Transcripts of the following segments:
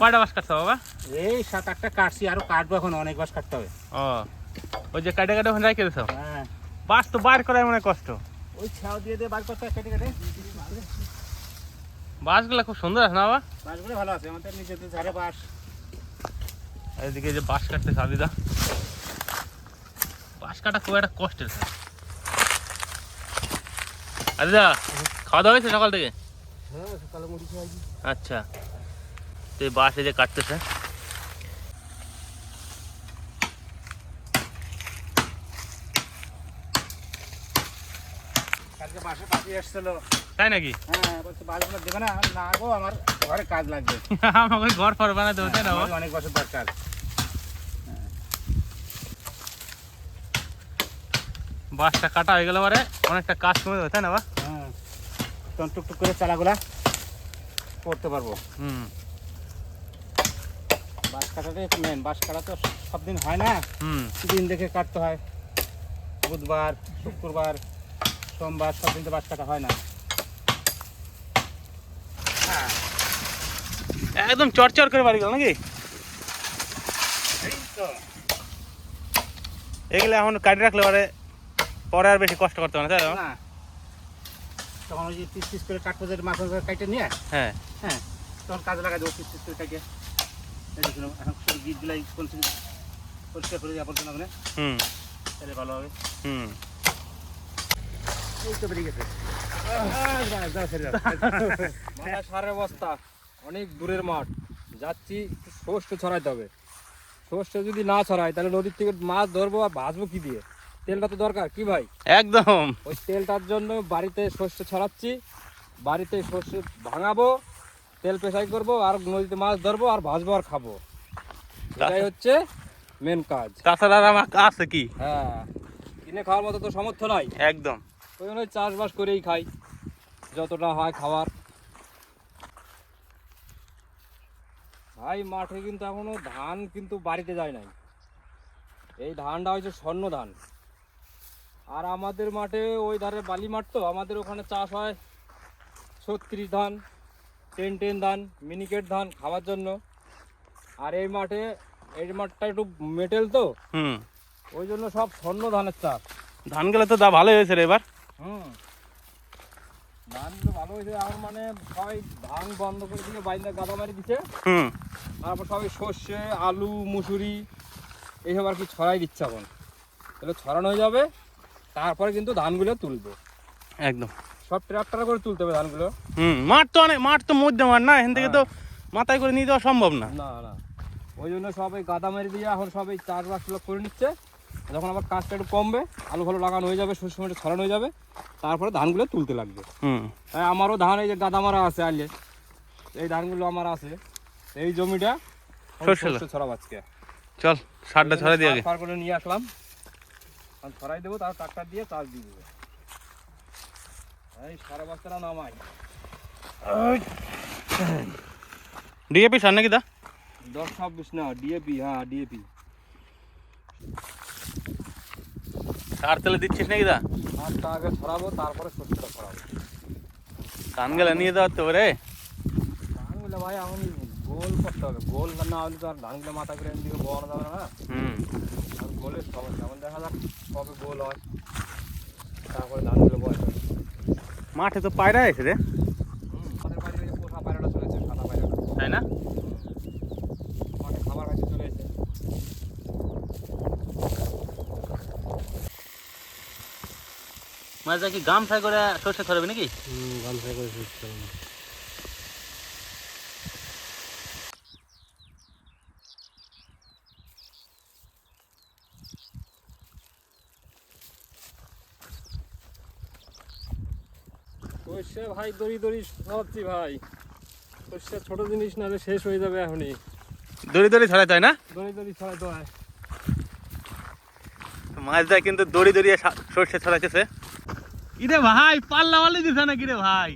কয়টা বাস কাটছো বাবা? এই সাত আটটা কাটছি আরও কাটবো এখন অনেক বাস কাটতে হবে। ও ওই যে কাটে কাটে ওখানে রেখে দিছো? হ্যাঁ। বাস তো বার করাই মনে হয় কষ্ট। ওই ছাও দিয়ে দিয়ে বার করতে হয় কেটে কেটে। বাসগুলো খুব সুন্দর আছে না বাবা? বাসগুলো ভালো আছে আমাদের নিজেদের ধারে বাস। এদিকে যে বাস কাটতে বাস কাটা খুব একটা কষ্টের। কাজ আদিদা খাওয়া দাওয়া হয়েছে সকাল থেকে? হ্যাঁ সকালে মুড়ি খাইছি। আচ্ছা। তো বাস এই যে কাটতেছে। তাই নাকি? হ্যাঁ বলছে বাসগুলো দেবে না না গো আমার ঘরে কাজ লাগবে। আমাকে ঘর ফর বানাতে হতে না আমার অনেক বছর দরকার। বাসটা কাটা হয়ে গেলে পরে অনেকটা কাজ কমে যাবে তাই না বা হ্যাঁ তখন টুকটুক করে চালাগুলা করতে পারব। হুম। কাটাটাই মেন বাস কাটা তো সব দিন হয় না। দিন দেখে কাটতে হয়। বুধবার শুক্রবার সোমবার সব দিন তো বাস কাটা হয় না। হ্যাঁ। একদম চরচর করে বাড়ি গেল নাকি? এগুলো এখন কাটি রাখলে পরে পরে আর বেশি কষ্ট করতে হবে না তাই না? তখন ওই যে পিস পিস করে কাটবো মাছ কাটে নিয়ে হ্যাঁ। হ্যাঁ। তখন কাজে লাগা দেবো পিস পিস করে কাটে এই দেখুন এখন সব গিটগুলাই কোন পরিষ্কার করে মানে হুম। তাহলে ভালো হবে। হুম। এই তো বেরিয়ে গেছে। যাও ছেড়ে দাও। মাথা সারের বস্তা অনেক দূরের মাঠ। যাচ্ছি সর্ষে ছড়াইতে হবে। সর্ষে যদি না ছড়াই তাহলে নদীর থেকে মাছ ধরবো আর ভাজবো কি দিয়ে? তেলটা তো দরকার কি ভাই? একদম। ওই তেলটার জন্য বাড়িতে সর্ষে ছড়াচ্ছি। বাড়িতে সর্ষে ভাঙাবো। তেল পেশাই করব আর নদীতে মাছ ধরবো আর ভাজবো আর খাব। এটাই হচ্ছে মেন কাজ। তাছাড়া আর আমার আছে কি? হ্যাঁ। কিনে খাওয়ার মতো তো সামর্থ্য নাই। একদম। ওই জন্য চাষবাস করেই খাই যতটা হয় খাবার ভাই মাঠে কিন্তু এখনও ধান কিন্তু বাড়িতে যায় নাই। এই ধানটা হচ্ছে স্বর্ণ ধান। আর আমাদের মাঠে ওই ধারে বালি মাঠ তো আমাদের ওখানে চাষ হয় ছত্রিশ ধান। টেন টেন ধান মিনিকেট ধান খাওয়ার জন্য। আর এই মাঠে এই মাঠটা একটু মেটেল তো। হুম। ওই জন্য সব স্বর্ণ ধানের চাষ। ধান ধানগুলো তো দা ভালোই হয়েছে রে এবার। হুম। ধানগুলো ভালো হয়েছে এখন মানে সবাই ধান বন্ধ করে দিয়ে বাইন্দা গাদা মারি দিচ্ছে হুম। তারপর সবাই সর্ষে আলু মুসুরি এইসব আর কি ছড়াই দিচ্ছে এখন। তাহলে ছড়ানো হয়ে যাবে তারপরে কিন্তু ধানগুলো তুলবে। একদম। সব ট্রাক্টর করে তুলতে হবে ধানগুলো। হুম মাঠ তো অনেক মাঠ তো মধ্যে মাঠ না এখান থেকে তো মাথায় করে নিয়ে যাওয়া সম্ভব না। না না। ওই জন্য সবাই গাদা মেরে দিয়ে এখন সবাই চাষবাসগুলো করে নিচ্ছে। যখন আবার কাজটা একটু কমবে আলু ভালো লাগানো হয়ে যাবে শস্য মেটে ছড়ানো হয়ে যাবে তারপরে ধানগুলো তুলতে লাগবে। হুম। হ্যাঁ আমারও ধান এই যে গাদা মারা আছে আলে এই ধানগুলো আমার আছে। এই জমিটা সর্ষে সর্ষে আজকে। চল সারটা ছড়াই দিয়ে আগে। করে নিয়ে আসলাম। ছড়াই দেবো তার ট্রাক্টর দিয়ে চাষ দিয়ে দেবো এই সারা বস্তাটা নামাই ডিএপি সার নাকি দা? দশ ছাব্বিশ না ডিএপি হ্যাঁ ডিএপি। সার তেলে দিচ্ছিস নাকি দা? সারটা আগে ছড়াবো তারপরে শস্যটা ছড়াবো ধানগুলো নিয়ে যাওয়ার তো রে। ধানগুলো ভাই এখন গোল করতে হবে। গোল না হলে তো আর ধানগুলো মাথা করে এদিকে বড় যাবে না। হুম। আর গোলের সমস্যা এখন দেখা যাক কবে গোল হয়। তারপরে ধানগুলো বয়স হবে। মাঠে তো পায়রা আছে রে। তাই না? মাঝে কি গাম ফ্রাই করে সর্ষে ছড়াবে নাকি? গাম ফ্রাই করে সুস্থ সর্ষে ভাই দড়ি দড়ি সরাচ্ছি ভাই। সর্ষে ছোট জিনিস না শেষ হয়ে যাবে এখনই। দড়ি দড়ি ছড়াই তাই না? দড়ি দড়ি ছড়াই তো হয় কিন্তু দড়ি দড়িয়ে সর্ষে ছড়াইতেছে কিরে ভাই পাল্লা মালি দিছে না কিরে ভাই?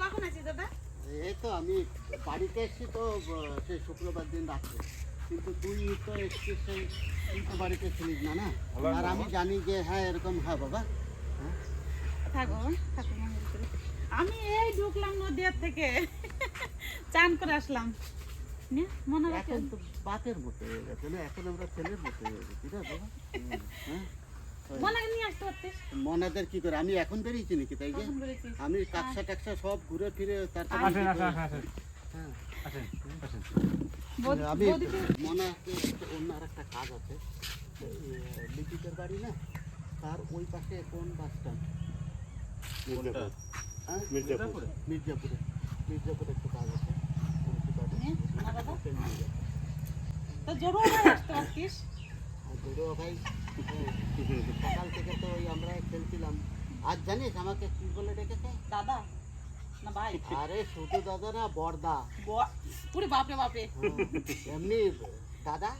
কখন আছিস দাদা? এই তো আমি বাড়িতে এসেছি তো সেই শুক্রবার দিন রাত্রে। কিন্তু তুই তো এসছিস সেই তুই তো বাড়িতে ছিলিস না না? আর আমি জানি যে হ্যাঁ এরকম হয় বাবা। থাকো থাকো মনের আমি এই ঢুকলাম নদিয়ার থেকে। চান করে আসলাম। মনে রাখেন এখন তো বাতের মতো হয়ে গেছে না? এখন আমরা ছেলের মতো হয়ে গেছি না বাবা? হ্যাঁ? মনে মনাদের কি করে? আমি এখন বেরিয়েছি নাকি তাই যে? আমি কাকসা টাকসা সব ঘুরে ফিরে তারপরে আমি অন্য আর একটা কাজ আছে। বাড়ি না? তার ওই পাশে কোন বাস স্ট্যান্ড? মির্জাপুরে। মির্জাপুরে। একটু কাজ আছে। সকাল থেকে তো ওই আমরা খেলছিলাম। আজ জানিস আমাকে কি বলে ডেকেছে? দাদা না ভাই। আরে শুধু দাদা না বড়দা। ব- পুরি বাপরে বাপরে। এমনি দাদা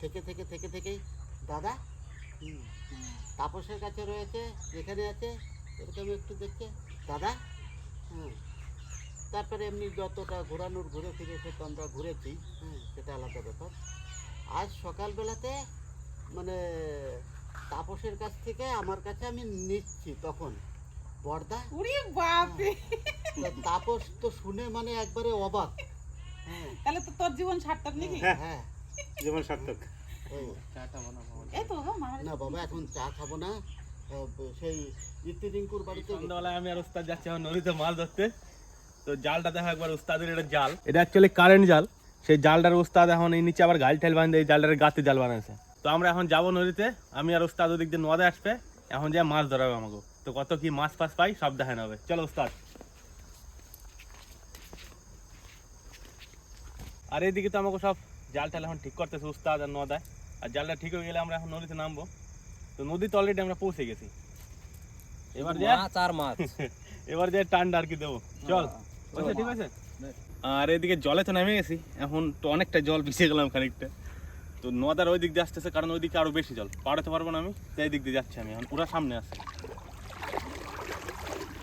থেকে থেকে থেকে থেকেই। দাদা তাপসের কাছে রয়েছে যেখানে আছে এরকম একটু দেখছে। দাদা হ্যাঁ তারপরে এমনি যতটা ঘোরানোর ঘুরে ফিরে সে তো আমরা ঘুরেছি সেটা আলাদা ব্যাপার। আজ সকালবেলাতে মানে তাপসের কাছ থেকে আমার কাছে আমি নিচ্ছি তখন। বাপরে। তাপস তো শুনে মানে একবারে অবাক। হ্যাঁ। তাহলে তো তোর জীবন সার্থক নাকি? হ্যাঁ। যেমন সার্থক। এই তো না বাবা এখন চা খাব না। সেই ইতি বাড়িতে সন্ধ্যাবেলায় আমি আর উস্তাদ যাচ্ছি এখন নদীতে মাছ ধরতে। তো জালটা দেখো একবার উস্তাদের এটা জাল। এটা অ্যাকচুয়ালি কারেন্ট জাল। সেই জালটার উস্তাদ এখন এই নিচে আবার গাল ঠাইল বাঁধে এই জালটার গাতে জাল বানাইছে। তো আমরা এখন যাব নদীতে। আমি আর উস্তাদ ওদিক দিয়ে নদে আসবে। এখন যা মাছ ধরাবে আমাকে তো কত কি মাছ ফাছ পাই? সব দেখানো হবে। চলো উস্তাদ। আর এইদিকে তো আমাকে সব জাল টাল এখন ঠিক করতেছে উস্তাদ আর নদায়। আর জালটা ঠিক হয়ে গেলে আমরা এখন নদীতে নামবো। তো নদীতে অলরেডি আমরা পৌঁছে গেছি। এবার যা আর মাছ। এবার যে টান্ডা আর কি দেবো। চল। আচ্ছা ঠিক আছে। আর এদিকে জলে তো নেমে গেছি। এখন তো অনেকটা জল পিছিয়ে গেলাম খানিকটা। তো নদার ওই দিক দিয়ে আসতেছে কারণ ওই দিকে আরও বেশি জল। পাড়াতে পারব না আমি তাই দিক দিয়ে যাচ্ছি আমি এখন। পুরো সামনে আছে।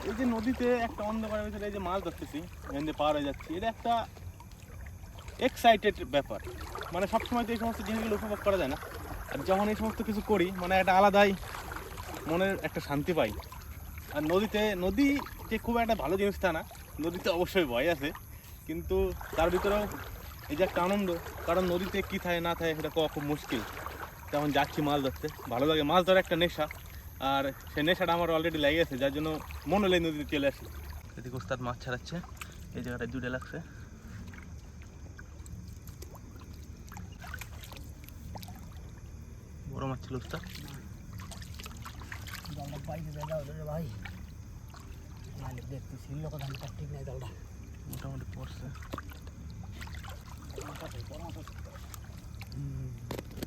এই যে নদীতে একটা অন্ধকারের ভিতরে এই যে মাছ ধরতেছি, এখান পার হয়ে যাচ্ছি। এটা একটা এক্সাইটেড ব্যাপার। মানে সবসময় তো এই সমস্ত জিনিসগুলো উপভোগ করা যায় না। আর যখন এই সমস্ত কিছু করি মানে একটা আলাদাই মনের একটা শান্তি পাই। আর নদীতে নদী যে খুব একটা ভালো জিনিস তা না। নদীতে অবশ্যই ভয় আছে। কিন্তু তার ভিতরেও এই যে একটা আনন্দ, কারণ নদীতে কী থাকে না থাকে সেটা কওয়া খুব মুশকিল। তেমন যাচ্ছি মাছ ধরতে, ভালো লাগে। মাছ ধরা একটা নেশা। আর সেই নেশাটা আমার অলরেডি লেগে গেছে যার জন্য মন হলে নদীতে চলে আসি। এদিকে উস্তাদ মাছ ছাড়াচ্ছে এই জায়গাটায় জুড়ে লাগছে। বড় মাছ ছিল উস্তাদ। ভাই মালিক দেখতে ছিল কথা ঠিক নাই দলটা মোটামুটি পড়ছে।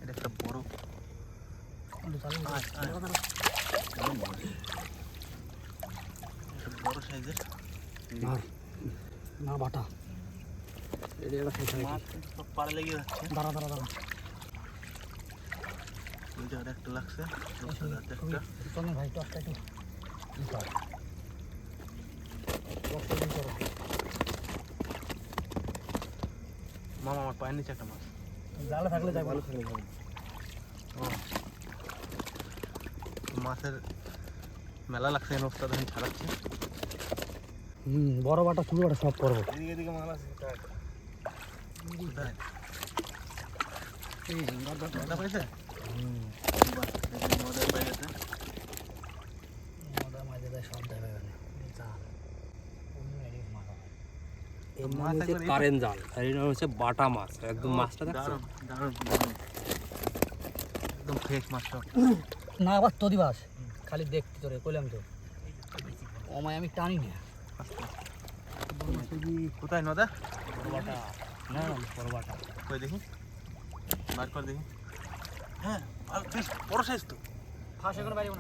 এটা একটা বড়। আয়, আয়। একটা বড় সাইজের না বাটা মাছ কিন্তু সব পাড়ে লেগে যাচ্ছে দাঁড়া দাঁড়া দাঁড়া ওই জায়গাটা একটা লাগছে ওই জায়গাটা একটা চলে ভাই টসটা একটু মামা আমার পায়ের নিচে একটা মাছ জালে থাকলে যাই ভালো থাকলে ও তো মাছের মেলা লাগছে এই নস্তা ধরে ছাড়াচ্ছে। হুম বড় বাটা ছোট বাটা সব করব। এদিকে এদিকে মাল আছে পাইছে? সব দেবে কারেন্ট জাল আর এটা হচ্ছে বাটা মাছ একদম মাছটা দেখছ? দারুণ একদম ফ্রেশ মাছ সব না আবার তো দিবাস। খালি দেখতে তোরে কইলাম তো। ওমায় আমি টানি না। কোথায় নদা? না বড় বাটা কই দেখি? বার কর দেখি। হ্যাঁ আর বেশ বড় সাইজ তো। ফাঁস এখন বাইরে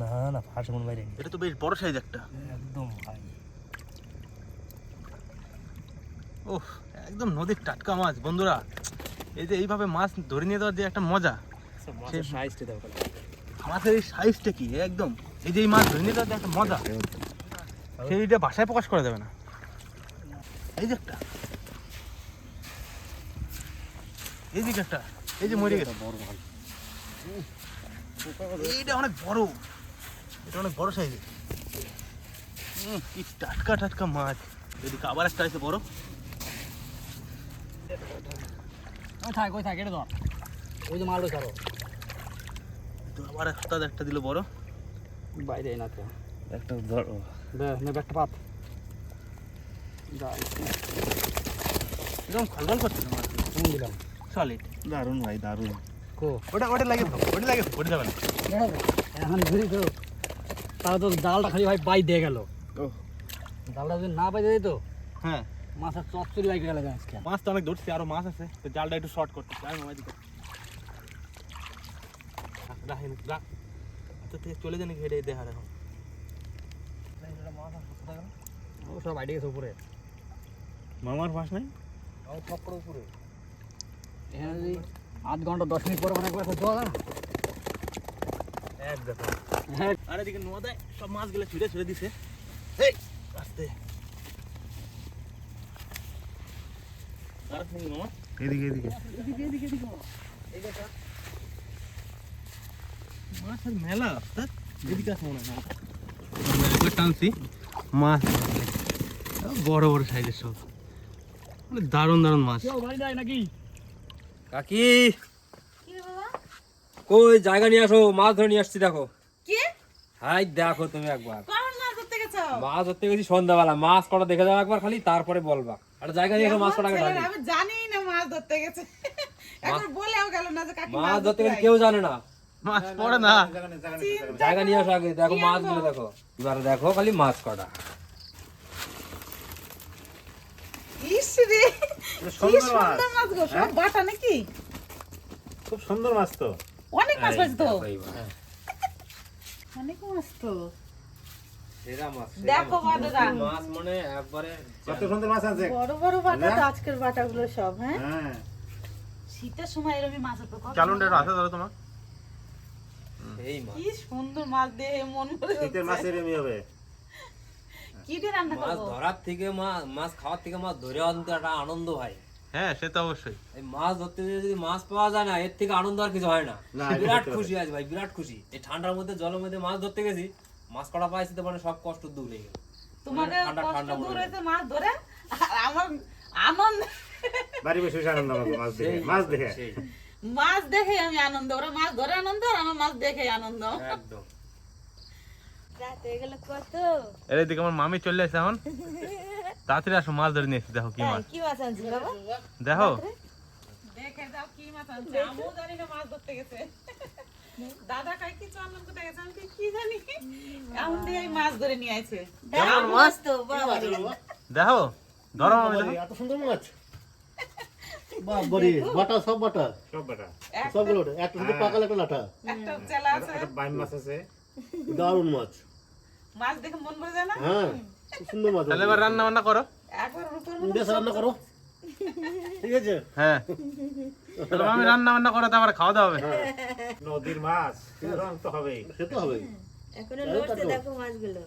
না না না ফাঁস কোন বাইরে এটা তো বেশ বড় সাইজ একটা। একদম ভাই। ওহ একদম নদীর টাটকা মাছ বন্ধুরা। এই যে এইভাবে মাছ ধরে নিয়ে যাওয়ার যে একটা মজা। মাছের সাইজটা দেখো। মাছের এই সাইজটা কি? একদম। এই যে এই মাছ ধরে যে একটা মজা। সেইটা ভাষায় প্রকাশ করা যাবে না। এই যে একটা। এই দিকে একটা। এই যে মরে গেছে। এইটা অনেক বড়। এটা অনেক বড় সাইজের কি টাটকা টাটকা মাছ। এদিকে আবার একটা আছে বড়। ওই থাক ওই থাক, এটা ধর। ওই যে মালটা ছাড়ো। তো আবার একটা একটা দিল বড়। বাইরে না তো। একটা ধরো নে ব্যাগটা পাত। একদম খলবল করছে না মাছ দিলাম। সলিড দারুণ ভাই দারুণ। কো? ওটা ওটা লাগে ওটা লাগে ওটা যাবে না। এখন ধরি তো। তাহলে তো জালটা খালি ভাই বাই দিয়ে গেল। ও। জালটা যদি না বাই দিয়ে তো হ্যাঁ। মাছের চচ্চড়ি বাইকে গেল আজকে। মাছ তো অনেক ধরছি আরও মাছ আছে তো জালটা একটু শর্ট করতে চাই মামা দিকে রাখেন রাখ। আচ্ছা থেকে চলে যান ঘেরে দেখা দেখো সব বাইরে গেছে উপরে। মামার মাছ নাই? উপরে। এখানে যদি আধ ঘণ্টা দশ মিনিট পরে মানে একবার জল এক দেখো হ্যাঁ। আর এদিকে নদায় সব মাছগুলো ছিঁড়ে ছিঁড়ে দিছে। এই আস্তে। আর আছে নাকি মামা? এদিকে এদিকে। মাছের মেলা অর্থাৎ এদিকে মনে হয় টানছি। মাছ। বড় বড় সাইজের সব। মানে দারুণ দারুণ মাছ। কেউ বাড়ি যায় নাকি? কাকি! কি রে বাবা? কই জায়গা নিয়ে আসো মাছ ধরে নিয়ে আসছি দেখো। কি? হাই দেখো তুমি একবার। মাছ ধরতে গেছো? মাছ ধরতে গেছি সন্ধ্যাবেলা। মাছ কটা দেখে যাও একবার খালি তারপরে বলবা। আর জায়গা নিয়ে এসো মাছ আমি জানি না মাছ ধরতে গেছে। একবার বলেও গেল না যে কাকি মাছ ধরতে গেলে কেউ জানে না। মাছ পড়ে না জায়গা নিয়ে আসো আগে দেখো মাছগুলো দেখো। এবারে দেখো খালি মাছ কটা। ইস রে কি সুন্দর মাছ। গো সব বাটা নাকি? খুব সুন্দর মাছ তো। অনেক মাছ তো। অনেক মাছ তো। সেরা মাছ সেরা দেখো মাছ। বাটাটা মানে একবারে কত সুন্দর মাছ আছে। বড় বড় বাটা আজকের বাটাগুলো সব হ্যাঁ? হ্যাঁ। শীতের সময় এরকমই মাছ হতো কত চালুনটা একটু ধরো তোমার? এই মাছ। কি সুন্দর মাছ দিয়ে মন করে শীতের মাছ এরমই হবে। কি দিয়ে রান্না মাছ ধরার থেকে মাছ মাছ খাওয়ার থেকে মাছ ধরে অন্ত একটা আনন্দ ভাই হ্যাঁ সে তো অবশ্যই। এই মাছ ধরতে যদি মাছ পাওয়া যায় না এর থেকে আনন্দ আর কিছু হয় না। না, বিরাট খুশি আছে ভাই বিরাট খুশি। এই ঠান্ডার মধ্যে জলের মধ্যে মাছ ধরতে গেছি মাছ কটা পাইছি তো মানে সব কষ্ট দূর হয়ে গেল। তোমাদের কষ্ট দূর হয়েছে মাছ ধরে আর আমার আনন্দ বাড়ি বসে আনন্দ মাছ দেখে মাছ দেখে। মাছ দেখে আমি আনন্দ ওরা মাছ ধরে আনন্দ আর আমার মাছ দেখে আনন্দ। একদম। রাত গেল কত? এর দিকে আমার মামি চলে এসে এখন। তাড়াতাড়ি আসো মাছ ধরে নিয়ে দেখো কি মাছ। কি মাছ আনছিস বাবা? দেখো। দেখে যাও কি মাছ আনছে আমিও জানি না মাছ ধরতে গেছে। দাদা কাই কি চন্দন কোথায় গেছে আমি কি জানি? এমন দিয়ে মাছ ধরে নিয়ে আইছে। মস্ত বাবা। দেখো ধরো মামি এত সুন্দর মাছ। বাবারে বাটা সব বাটা? সব বেটা। একটা সবগুলো একটা শুধু পাকাল একটা লাটা একটা চেলা আছে। একটা বাইম মাছ আছে। দারুণ মাছ। মাছ দেখে মন ভরে যায় না? হ্যাঁ সুন্দর মাছ তাহলে এবার রান্না বান্না করো। একবার রূপের বেশ রান্না করো। ঠিক আছে? হ্যাঁ। তাহলে মামি রান্না বান্না করো তারপরে খাওয়া দাওয়া হবে। নদীর মাছ। রং তো হবেই সে তো হবেই। এখনও লড়ছে দেখো মাছগুলো।